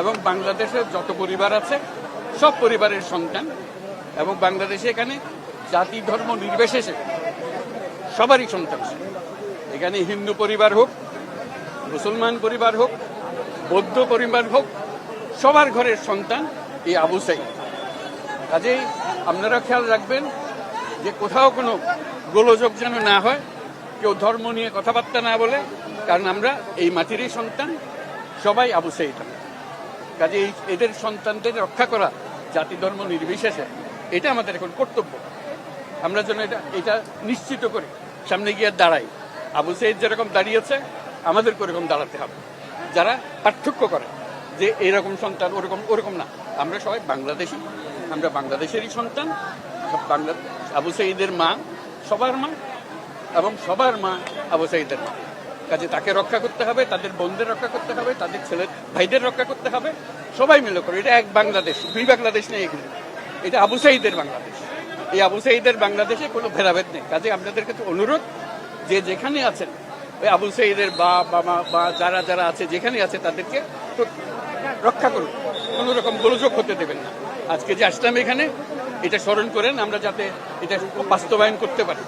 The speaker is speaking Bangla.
এবং বাংলাদেশের যত পরিবার আছে, সব পরিবারের সন্তান, এবং বাংলাদেশে এখানে জাতি ধর্ম নির্বিশেষে সবারই সন্তান এখানে হিন্দু পরিবার হোক, মুসলমান পরিবার হোক, বৌদ্ধ পরিবার হোক, সবার ঘরের সন্তান এই আবু সাইদ। কাজেই আপনারা খেয়াল রাখবেন যে কোথাও কোনো গোলযোগ যেন না হয়, কেউ ধর্ম নিয়ে কথাবার্তা না বলে, কারণ আমরা এই মাটিরই সন্তান, সবাই আবু সাইদ। কাজে এদের সন্তানদের রক্ষা করা জাতি ধর্ম নির্বিশেষে, এটা আমাদের এখন কর্তব্য। আমরা যেন এটা এটা নিশ্চিত করি সামনে গিয়ে দাঁড়াই। আবু সাইদ যেরকম দাঁড়িয়েছে আমাদের ওরকম দাঁড়াতে হবে। যারা পার্থক্য করে যে এরকম সন্তান ওরকম ওরকম না। আমরা সবাই বাংলাদেশি, আমরা বাংলাদেশেরই সন্তান বাংলা, আবু সাইদের মা, সবার মা এবং সবার মা আবু সাইদের মা। কাজে তাকে রক্ষা করতে হবে, তাদের বোনদের রক্ষা করতে হবে, তাদের ছেলে ভাইদের রক্ষা করতে হবে, সবাই মিলে করে এটা এক বাংলাদেশ, দুই বাংলাদেশ নেই এখানে। এটা আবু সাইদের বাংলাদেশ। এই আবু সাইদের বাংলাদেশে কোনো ভেদাভেদ নেই। কাজে আপনাদের কাছে অনুরোধ, যে যেখানে আছেন, ওই আবু সাইদের বা বা মা বা যারা যারা আছে, যেখানে আছে, তাদেরকে রক্ষা করুন। কোনো রকম গোলযোগ হতে দেবেন না। আজকে যে আসলাম এখানে, এটা স্মরণ করেন, আমরা যাতে এটা বাস্তবায়ন করতে পারি।